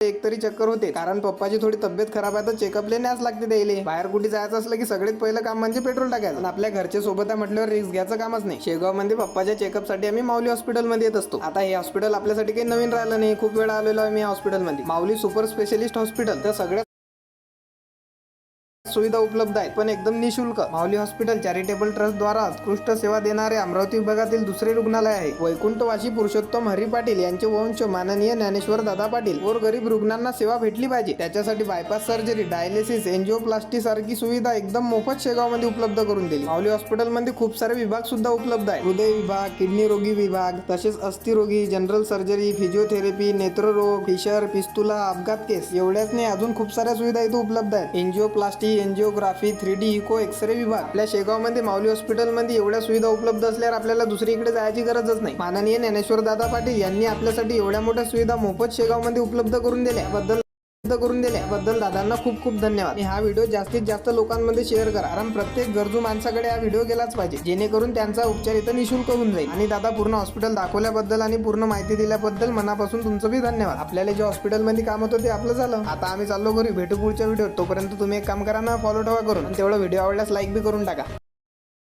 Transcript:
एक तरी चक्कर होते. कारण पप्पाची थोडी तब्येत खराब आहे तर चेकअपले न्यास लागते द्यायले बाहेर कुठे जायचं असलं की सगळ्यात पहिलं काम म्हणजे पेट्रोल टाकायचं. आणि आपल्या घरचे सोबत आहे म्हटल्यावर रिस्क घ्यायचं कामच नाही. शेगावमध्ये पप्पाच्या चेकअपसाठी आम्ही माऊली हॉस्पिटलमध्ये येत असतो. आता हे हॉस्पिटल आपल्यासाठी काही नवीन राहिलं नाही. खूप वेळा आलेलो आहे मी हॉस्पिटलमध्ये माऊली सुपर स्पेशलिस्ट हॉस्पिटल तर सगळ्यात सुविधा उपलब्ध आहेत पण एकदम निशुल्क. माऊली हॉस्पिटल चॅरिटेबल ट्रस्ट द्वारा उत्कृष्ट सेवा देणारे अमरावती विभागातील दुसरे रुग्णालय आहे. वैकुंठवासी पुरुषोत्तम हरी पाटील यांचे वंश माननीय ज्ञानेश्वर दादा पाटील वर गरीब रुग्णांना सेवा भेटली पाहिजे. त्याच्यासाठी बायपास सर्जरी डायलिसिस एन्जिओप्लास्टी सारखी सुविधा एकदम मोफत शेगावमध्ये उपलब्ध करून दिली. माऊली हॉस्पिटलमध्ये खूप सारे विभाग सुद्धा उपलब्ध आहे हृदय विभाग किडनी रोगी विभाग तसेच अस्थिरोगी जनरल सर्जरी फिजिओथेरपी नेत्ररोग फिशर पिस्तुला अपघात केस. एवढ्याच नाही अजून खूप साऱ्या सुविधा इथे उपलब्ध आहेत. Angioplasty angiography three D echo X ray विभाग. आपल्या शेगावमध्ये माऊली हॉस्पिटलमध्ये एवढ्या सुविधा उपलब्ध असल्यावर आपल्याला दुसरीकडे जायची गरजच नाही. माननीय ज्ञानेश्वर दादा पाटील यांनी आपल्यासाठी एवढ्या मोठ्या सुविधा मोफत शेगावमध्ये उपलब्ध करून दिल्याबद्दल उपलब्ध करून दिल्याबद्दल दादांना खूप खूप धन्यवाद. आणि हा व्हिडिओ जास्तीत जास्त लोकांमध्ये शेअर करा. कारण प्रत्येक गरजू माणसाकडे हा व्हिडिओ गेलाच पाहिजे. जेणेकरून त्यांचा उपचार इथं निशुल्क होऊन जाईल. आणि दादा पूर्ण हॉस्पिटल दाखवल्याबद्दल आणि पूर्ण माहिती दिल्याबद्दल मनापासून तुमचं बी धन्यवाद. आपल्याला जे हॉस्पिटलमध्ये काम होतं ते आपलं झालं. आता आम्ही चाललो घरी. भेटू पुढच्या व्हिडिओ तोपर्यंत तुम्ही एक काम करा ना फॉलो ठेवा करून. तेवढा तेवढं व्हिडिओ आवडल्यास लाईक बी करून टाका.